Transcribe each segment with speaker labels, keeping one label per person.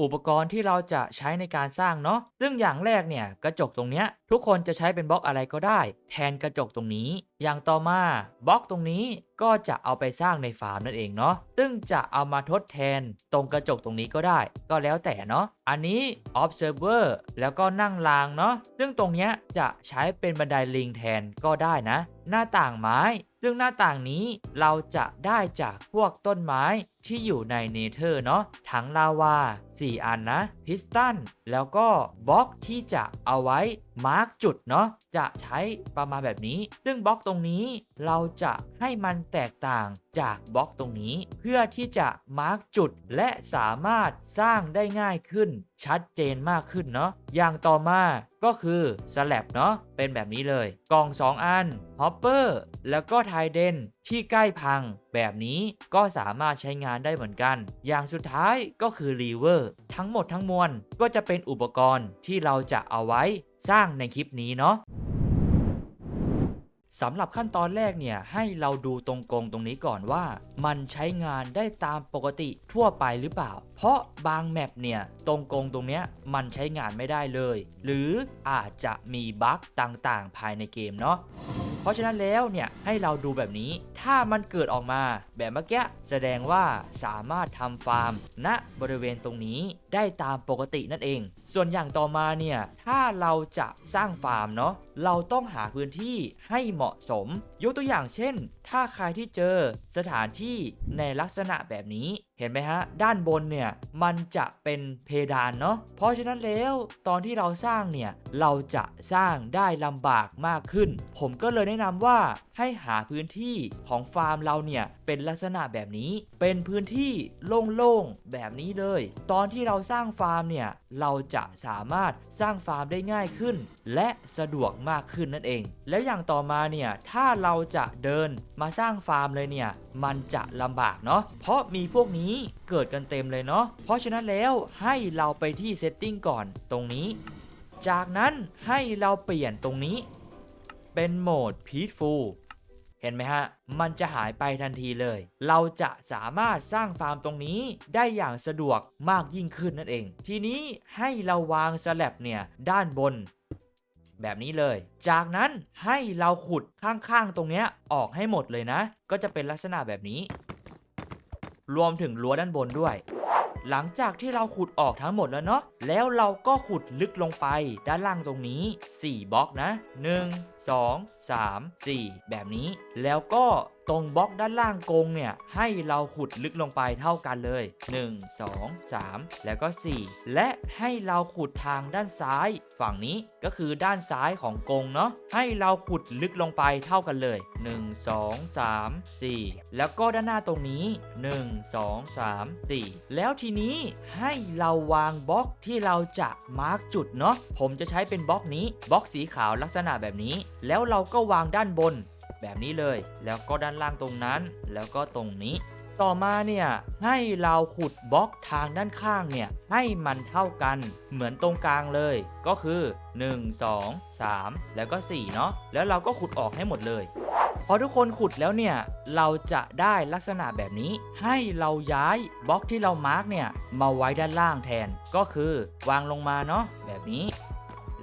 Speaker 1: อุปกรณ์ที่เราจะใช้ในการสร้างเนาะซึ่งอย่างแรกเนี่ยกระจกตรงเนี้ยทุกคนจะใช้เป็นบล็อกอะไรก็ได้ แทนกระจกตรงนี้ อย่างต่อมาบล็อกตรงนี้ก็จะเอาไปสร้างในฟาร์มนั่นเองเนาะซึ่งจะเอามาทดแทนตรงกระจกตรงนี้ก็ได้ ก็แล้วแต่เนาะอันนี้ observer แล้วก็นั่งรางเนาะซึ่งตรงเนี้ยจะใช้เป็นบันไดลิงแทนก็ได้นะ หน้าต่างไม้ ซึ่งหน้าต่างนี้เราจะได้จากพวกต้นไม้ ที่อยู่ในเนเธอร์เนาะถังลาวา 4 อันนะ พิสตัน แล้วก็บล็อกที่จะเอาไว้มาร์กจุดเนาะจะใช้ประมาณแบบนี้ ซึ่งบล็อกตรงนี้เราจะให้มันแตกต่างจากบล็อกตรงนี้ เพื่อที่จะมาร์กจุดและสามารถสร้างได้ง่ายขึ้น ชัดเจนมากขึ้นเนาะอย่างต่อมาก็คือสแลบเนาะเป็นแบบนี้เลย กล่อง 2 อันฮอปเปอร์แล้วก็ไทเดนที่ใกล้พัง แบบนี้ก็สามารถใช้งานได้เหมือนกัน อย่างสุดท้ายก็คือรีเวอร์ทั้งหมดทั้งมวลก็จะเป็นอุปกรณ์ที่เราจะเอาไว้สร้างในคลิปนี้เนาะสำหรับขั้นตอนแรกเนี่ยให้เราดูตรงกงตรงนี้ก่อนว่า มันใช้งานได้ตามปกติทั่วไปหรือเปล่า เพราะบางแมปเนี่ยตรงกงตรงเนี้ยมันใช้งานไม่ได้เลย หรืออาจจะมีบั๊กต่างๆ ภายในเกมเนาะ ราะฉะนั้นแล้วเนี่ยให้เราดูแบบนี้ ถ้ามันเกิดออกมาแบบเมื่อกี้แสดงว่าสามารถทำฟาร์มณบริเวณตรงนี้ได้ตามปกตินั่นเอง ส่วนอย่างต่อมาเนี่ย ถ้าเราจะสร้างฟาร์มเนาะ เราต้องหาพื้นที่ให้เหมาะสม ยกตัวอย่างเช่น ถ้าใครที่เจอสถานที่ในลักษณะแบบนี้ เห็นไหมฮะ ด้านบนเนี่ย มันจะเป็นเพดานเนาะ เพราะฉะนั้นแล้วตอนที่เราสร้างเนี่ย เราจะสร้างได้ลำบากมากขึ้น ผมก็เลยแนะนำว่าให้หาพื้นที่ของฟาร์มเราเนี่ย เป็นลักษณะแบบนี้ เป็นพื้นที่โล่งๆแบบนี้เลย ตอนที่เราสร้างฟาร์มเนี่ย เราจะะสามารถสร้างฟาร์มได้ง่ายขึ้น และสะดวกมากขึ้นนั่นเอง แล้วอย่างต่อมาเนี่ยถ้าเราจะเดินมาสร้างฟาร์มเลยเนี่ยมันจะลำบากเนาะเพราะมีพวกนี้เกิดกันเต็มเลยเนาะเพราะฉะนั้นแล้วให้เราไปที่เซตติ้งก่อนตรงนี้ จากนั้นให้เราเปลี่ยนตรงนี้ เป็นโหมด Peaceful เห็นไหมฮะ มันจะหายไปทันทีเลย เราจะสามารถสร้างฟาร์มตรงนี้ได้อย่างสะดวกมากยิ่งขึ้นนั่นเอง ทีนี้ให้เราวางสแลบเนี่ยด้านบนแบบนี้เลย จากนั้นให้เราขุดข้างๆ ตรงเนี้ยออกให้หมดเลยนะ ก็จะเป็นลักษณะแบบนี้ รวมถึงรั้วด้านบนด้วย หลังจากที่เราขุดออกทั้งหมดแล้วเนาะแล้วเราก็ขุดลึกลงไปด้านล่างตรงนี้ 4บล็อกนะ 1 2 3 4 แบบนี้ แล้วก็ ตรงบล็อกด้านล่างกรงเนี่ยให้เราขุดลึกลงไปเท่ากันเลย 1 2 3 แล้วก็ 4 และให้เราขุดทางด้านซ้าย ฝั่งนี้ก็คือด้านซ้ายของกรงเนาะให้เราขุดลึกลงไปเท่ากันเลย 1 2 3 4 แล้วก็ด้านหน้าตรงนี้ 1 2 3 4 แล้วทีนี้ให้เราวางบล็อกที่เราจะมาร์กจุดเนาะผมจะใช้เป็นบล็อกนี้บล็อกสีขาวลักษณะแบบนี้ แล้วเราก็วางด้านบน แบบนี้เลย แล้วก็ด้านล่างตรงนั้น แล้วก็ตรงนี้ ต่อมาเนี่ยให้เราขุดบล็อกทางด้านข้างเนี่ยให้มันเท่ากันเหมือนตรงกลางเลย ก็คือ 1 2 3 แล้วก็ 4 เนาะแล้วเราก็ขุดออกให้หมดเลยพอทุกคนขุดแล้วเนี่ย เราจะได้ลักษณะแบบนี้ ให้เราย้ายบล็อกที่เรามาร์กเนี่ย มาไว้ด้านล่างแทน ก็คือวางลงมาเนาะแบบนี้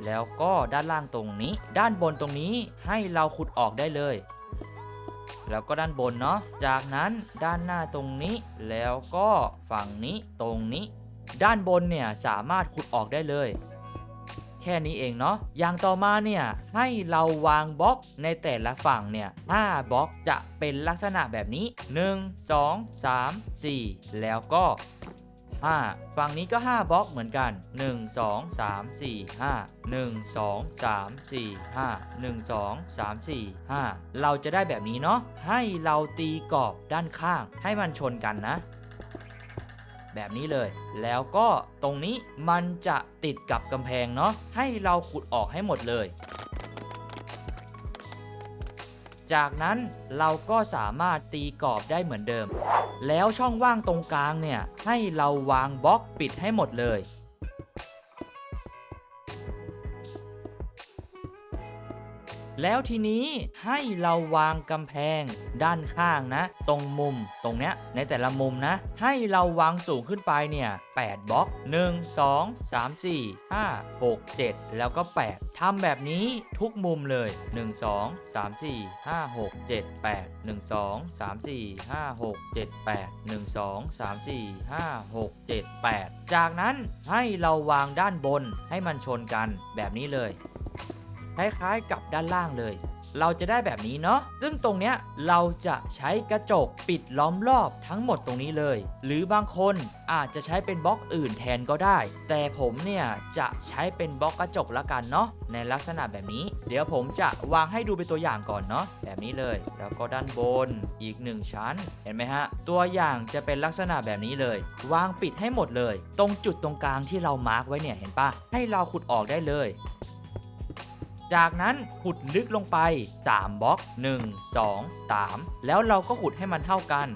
Speaker 1: แล้วก็ด้านล่างตรงนี้ ด้านบนตรงนี้ให้เราขุดออกได้เลย แล้วก็ด้านบนเนาะ จากนั้นด้านหน้าตรงนี้ แล้วก็ฝั่งนี้ตรงนี้ ด้านบนเนี่ยสามารถขุดออกได้เลย แค่นี้เองเนาะ อย่างต่อมาเนี่ยให้เราวางบล็อกในแต่ละฝั่งเนี่ย5บล็อกจะเป็นลักษณะแบบนี้ 1 2 3 4 แล้วก็ 5 ฝั่งนี้ก็ 5 บล็อกเหมือนกัน 1 2 3 4 5 1 2 3 4 5 1 2 3 4 5 เราจะได้แบบนี้เนาะให้เราตีกรอบด้านข้าง ให้มันชนกันนะ แบบนี้เลย แล้วก็ตรงนี้มันจะติดกับกำแพงเนาะให้เราขุดออกให้หมดเลย จากนั้นเราก็สามารถตีกรอบได้เหมือนเดิม แล้วช่องว่างตรงกลางเนี่ยให้เราวางบล็อกปิดให้หมดเลย แล้วทีนี้ให้เราวางกำแพงด้านข้างนะ ตรงมุมตรงเนี้ยในแต่ละมุมนะ ให้เราวางสูงขึ้นไปเนี่ย8บล็อก 1 2 3 4 5 6 7 แล้วก็ 8ทำแบบนี้ทุกมุมเลย 1 2 3 4 5 6 7 8 1 2 3 4 5 6 7 8 1 2 3 4 5 6 7 8 จากนั้นให้เราวางด้านบนให้มันชนกันแบบนี้เลย คล้ายๆกับด้านล่างเลย เราจะได้แบบนี้เนาะซึ่งตรงเนี้ยเราจะใช้กระจกปิดล้อมรอบทั้งหมดตรงนี้เลย หรือบางคนอาจจะใช้เป็นบล็อกอื่นแทนก็ได้ แต่ผมเนี่ยจะใช้เป็นบล็อกกระจกละกันเนาะในลักษณะแบบนี้ เดี๋ยวผมจะวางให้ดูเป็นตัวอย่างก่อนเนาะแบบนี้เลย แล้วก็ด้านบนอีกหนึ่งชั้น เห็นไหมฮะ ตัวอย่างจะเป็นลักษณะแบบนี้เลย วางปิดให้หมดเลย ตรงจุดตรงกลางที่เรามาร์กไว้เนี่ยเห็นปะให้เราขุดออกได้เลย จากนั้นขุดลึกลงไป 3บล็อก 1 2 3 แล้วเราก็ขุดให้มันเท่ากัน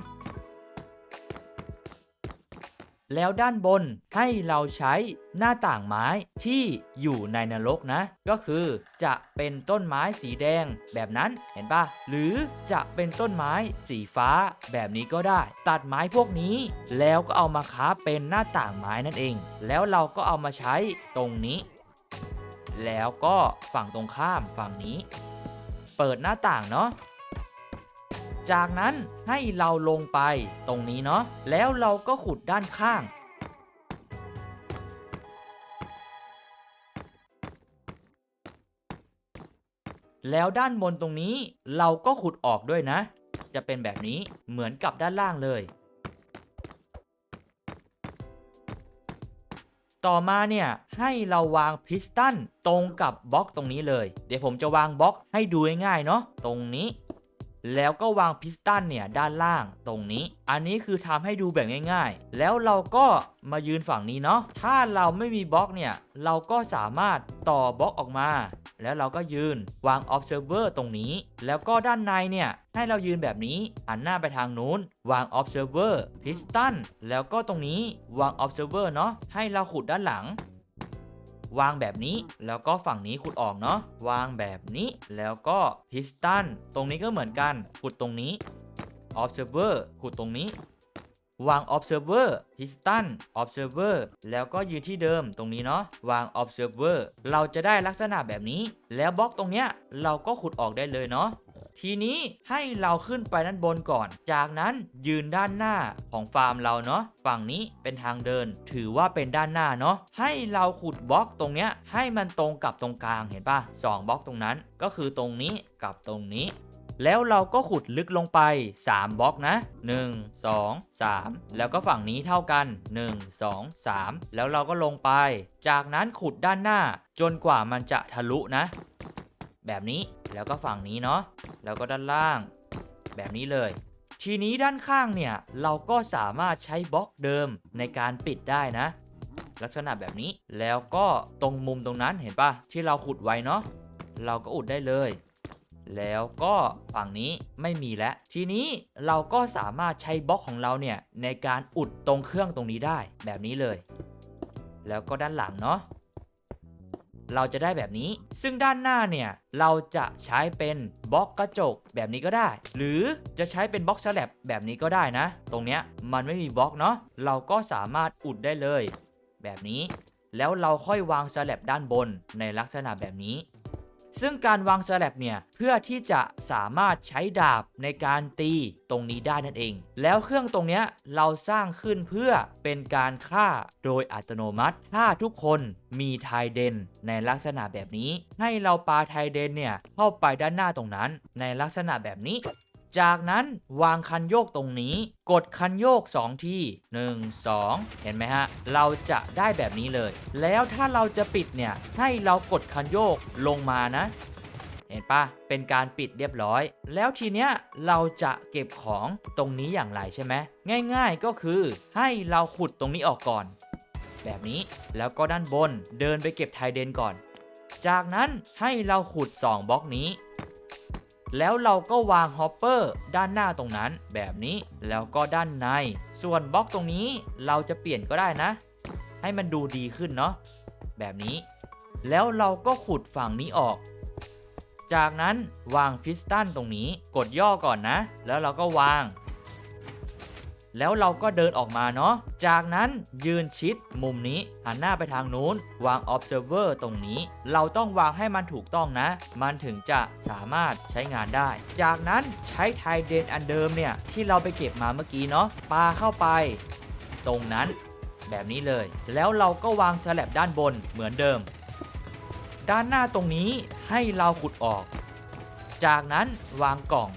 Speaker 1: แล้วด้านบนให้เราใช้หน้าต่างไม้ที่อยู่ในนรกนะ ก็คือจะเป็นต้นไม้สีแดงแบบนั้นเห็นปะหรือจะเป็นต้นไม้สีฟ้าแบบนี้ก็ได้ ตัดไม้พวกนี้ แล้วก็เอามาค้าเป็นหน้าต่างไม้นั่นเอง แล้วเราก็เอามาใช้ตรงนี้ แล้วก็ฝั่งตรงข้ามฝั่งนี้ เปิดหน้าต่างเนาะจากนั้นให้เราลงไปตรงนี้เนาะแล้วเราก็ขุดด้านข้าง แล้วด้านบนตรงนี้เราก็ขุดออกด้วยนะ จะเป็นแบบนี้เหมือนกับด้านล่างเลย ต่อมาเนี่ยให้เราวางพิสตันตรงกับบล็อกตรงนี้เลย เดี๋ยวผมจะวางบล็อกให้ดูง่ายๆเนาะตรงนี้ แล้วก็วางพิสตันเนี่ยด้านล่างตรงนี้ อันนี้คือทำให้ดูแบบง่ายๆ แล้วเราก็มายืนฝั่งนี้เนาะ ถ้าเราไม่มีบล็อกเนี่ย เราก็สามารถต่อบล็อกออกมา แล้วเราก็ยืนวาง observer ตรงนี้ แล้วก็ด้านในเนี่ยให้เรายืนแบบนี้หันหน้าไปทางนู้น วาง observer piston แล้วก็ตรงนี้วาง observer เนาะให้เราขุดด้านหลัง วางแบบนี้ แล้วก็ฝั่งนี้ขุดออกเนาะวางแบบนี้แล้วก็ piston ตรงนี้ก็เหมือนกันขุดตรงนี้ observer ขุดตรงนี้ วาง observer piston observer แล้วก็ยืนที่เดิมตรงนี้เนาะวาง observer เราจะได้ลักษณะแบบนี้ แล้วบล็อกตรงเนี้ยเราก็ขุดออกได้เลยเนาะ ทีนี้ให้เราขึ้นไปด้านบนก่อน จากนั้นยืนด้านหน้าของฟาร์มเราเนาะฝั่งนี้เป็นทางเดิน ถือว่าเป็นด้านหน้าเนาะให้เราขุดบล็อกตรงเนี้ยให้มันตรงกับตรงกลางเห็นปะสองบล็อกตรงนั้น ก็คือตรงนี้กับตรงนี้แล้วเราก็ขุดลึกลงไป 3บล็อกนะ 1 2 3 แล้วก็ฝั่งนี้เท่ากัน 1 2 3 แล้วเราก็ลงไป จากนั้นขุดด้านหน้า จนกว่ามันจะทะลุนะ แบบนี้แล้วก็ฝั่งนี้เนาะ แล้วก็ด้านล่าง แบบนี้เลย ทีนี้ด้านข้างเนี่ย เราก็สามารถใช้บล็อกเดิมในการปิดได้นะ ลักษณะแบบนี้แล้วก็ตรงมุมตรงนั้นเห็นปะที่เราขุดไว้เนาะเราก็อุดได้เลย แล้วก็ฝั่งนี้ไม่มีแล้ว ทีนี้เราก็สามารถใช้บล็อกของเราเนี่ยในการอุดตรงเครื่องตรงนี้ได้แบบนี้เลย แล้วก็ด้านหลังเนาะ เราจะได้แบบนี้ ซึ่งด้านหน้าเนี่ย เราจะใช้เป็นบล็อกกระจกแบบนี้ก็ได้ หรือจะใช้เป็นบล็อกสแลบแบบนี้ก็ได้นะ ตรงเนี้ยมันไม่มีบล็อกเนาะเราก็สามารถอุดได้เลย แบบนี้ แล้วเราค่อยวางสแลบด้านบนในลักษณะแบบนี้ ซึ่งการวางสแลบเนี่ย เพื่อที่จะสามารถใช้ดาบในการตีตรงนี้ได้นั่นเอง แล้วเครื่องตรงเนี้ยเราสร้างขึ้นเพื่อเป็นการฆ่าโดยอัตโนมัติ ถ้าทุกคนมีไทเดนในลักษณะแบบนี้ ให้เราปาไทเดนเนี่ยเข้าไปด้านหน้าตรงนั้น ในลักษณะแบบนี้ จากนั้นวางคันโยกตรงนี้ กดคันโยก 2 ที 1 2 เห็นไหมฮะ เราจะได้แบบนี้เลย แล้วถ้าเราจะปิดเนี่ย ให้เรากดคันโยกลงมานะเห็นปะเป็นการปิดเรียบร้อย แล้วทีเนี้ยเราจะเก็บของตรงนี้อย่างไรใช่ไหม ง่ายๆก็คือให้เราขุดตรงนี้ออกก่อน แบบนี้ แล้วก็ด้านบนเดินไปเก็บไทเดนก่อน จากนั้นให้เราขุด 2บล็อกนี้ แล้วเราก็วางฮอปเปอร์ด้านหน้าตรงนั้นแบบนี้แล้วก็ด้านใน ส่วนบล็อกตรงนี้เราจะเปลี่ยนก็ได้นะ ให้มันดูดีขึ้นเนาะแบบนี้ แล้วเราก็ขุดฝั่งนี้ออก จากนั้นวางพิสตันตรงนี้กดย่อก่อนนะ แล้วเราก็วาง แล้วเราก็เดินออกมาเนาะ จากนั้นยืนชิดมุมนี้หันหน้าไปทางนู้น วาง observer ตรงนี้ เราต้องวางให้มันถูกต้องนะ มันถึงจะสามารถใช้งานได้ จากนั้นใช้ไทเดนอันเดิมเนี่ย ที่เราไปเก็บมาเมื่อกี้เนาะปาเข้าไป ตรงนั้นแบบนี้เลย แล้วเราก็วางสลับด้านบนเหมือนเดิม ด้านหน้าตรงนี้ให้เราขุดออก จากนั้นวางกล่อง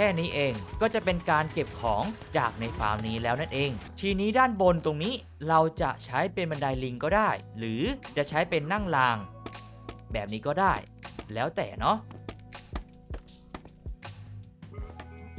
Speaker 1: ค่นี้เอง ก็จะเป็นการเก็บของจากในฟาร์มนี้แล้วนั่นเอง ทีนี้ด้านบนตรงนี้เราจะใช้เป็นบันไดลิงก็ได้ หรือจะใช้เป็นนั่งราง แบบนี้ก็ได้ แล้วแต่เนาะ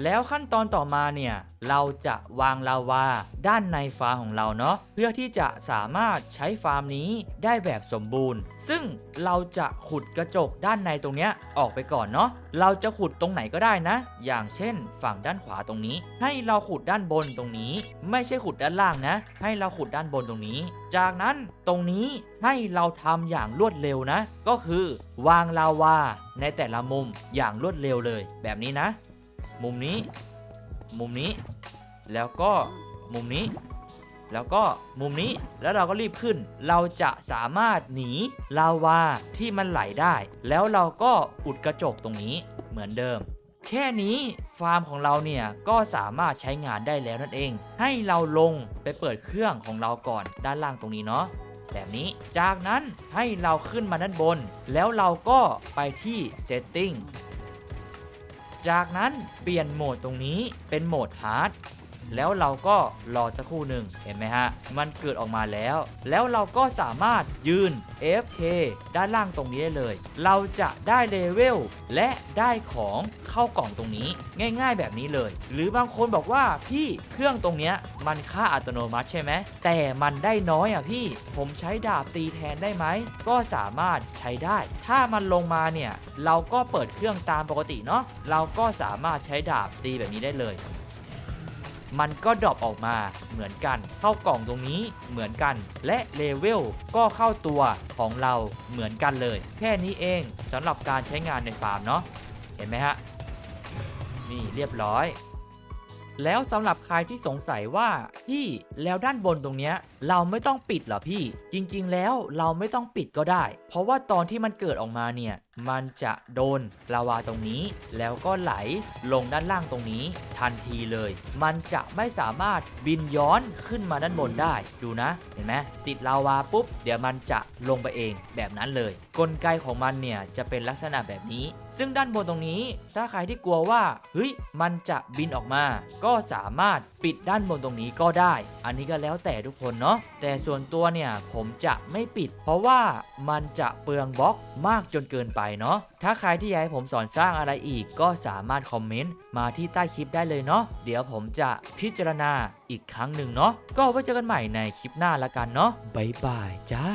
Speaker 1: แล้วขั้นตอนต่อมาเนี่ยเราจะวางลาวาด้านในฟาร์มของเราเนาะเพื่อที่จะสามารถใช้ฟาร์มนี้ได้แบบสมบูรณ์ ซึ่งเราจะขุดกระจกด้านในตรงเนี้ยออกไปก่อนเนาะเราจะขุดตรงไหนก็ได้นะ อย่างเช่น ฝั่งด้านขวาตรงนี้ ให้เราขุดด้านบนตรงนี้ ไม่ใช่ขุดด้านล่างนะ ให้เราขุดด้านบนตรงนี้ จากนั้นตรงนี้ให้เราทำอย่างรวดเร็วนะ ก็คือ วางลาวาในแต่ละมุมอย่างรวดเร็วเลย แบบนี้นะ มุมนี้ มุมนี้ แล้วก็มุมนี้ แล้วก็มุมนี้ แล้วเราก็รีบขึ้น เราจะสามารถหนีลาวาที่มันไหลได้ แล้วเราก็อุดกระจกตรงนี้เหมือนเดิม แค่นี้ฟาร์มของเราเนี่ยก็สามารถใช้งานได้แล้วนั่นเอง ให้เราลงไปเปิดเครื่องของเราก่อนด้านล่างตรงนี้เนาะแบบนี้ จากนั้นให้เราขึ้นมาด้านบน แล้วเราก็ไปที่ setting จากนั้นเปลี่ยนโหมดตรงนี้เป็นโหมดฮาร์ด แล้วเราก็รอสักครู่หนึ่งเห็นไหมฮะ มันเกิดออกมาแล้ว แล้วเราก็สามารถยืน FK ด้านล่างตรงนี้ได้เลย เราจะได้เลเวลและได้ของเข้ากล่องตรงนี้ ง่ายๆแบบนี้เลย หรือบางคนบอกว่าพี่เครื่องตรงเนี้ยมันค่าอัตโนมัติใช่ไหมแต่มันได้น้อยอะพี่ ผมใช้ดาบตีแทนได้ไหม ก็สามารถใช้ได้ ถ้ามันลงมาเนี่ย เราก็เปิดเครื่องตามปกติเนาะ เราก็สามารถใช้ดาบตีแบบนี้ได้เลย มันก็ดรอปออกมาเหมือนกัน เข้ากล่องตรงนี้เหมือนกัน และเลเวลก็เข้าตัวของเราเหมือนกันเลย แค่นี้เองสำหรับการใช้งานในฟาร์มเนาะเห็นไหมฮะนี่เรียบร้อย แล้วสำหรับใครที่สงสัยว่าพี่แล้วด้านบนตรงเนี้ยเราไม่ต้องปิดเหรอพี่ จริง ๆ แล้วเราไม่ต้องปิดก็ได้ เพราะว่าตอนที่มันเกิดออกมาเนี่ยมันจะโดนลาวาตรงนี้ แล้วก็ไหลลงด้านล่างตรงนี้ทันทีเลย มันจะไม่สามารถบินย้อนขึ้นมาด้านบนได้ดูนะ เห็นไหมติดลาวาปุ๊บ เดี๋ยวมันจะลงไปเองแบบนั้นเลย กลไกของมันเนี่ยจะเป็นลักษณะแบบนี้ ซึ่งด้านบนตรงนี้ ถ้าใครที่กลัวว่าเฮ้ยมันจะบินออกมา ก็สามารถ ปิดด้านบนตรงนี้ก็ได้ อันนี้ก็แล้วแต่ทุกคนเนาะแต่ส่วนตัวเนี่ยผมจะไม่ปิด เพราะว่ามันจะเปลืองบล็อกมากจนเกินไปเนาะถ้าใครที่อยากให้ผมสอนสร้างอะไรอีกก็สามารถคอมเมนต์มาที่ใต้คลิปได้เลยเนาะเดี๋ยวผมจะพิจารณาอีกครั้งหนึ่งเนาะก็ไว้เจอกันใหม่ในคลิปหน้าละกันเนาะบ๊ายบายจ้า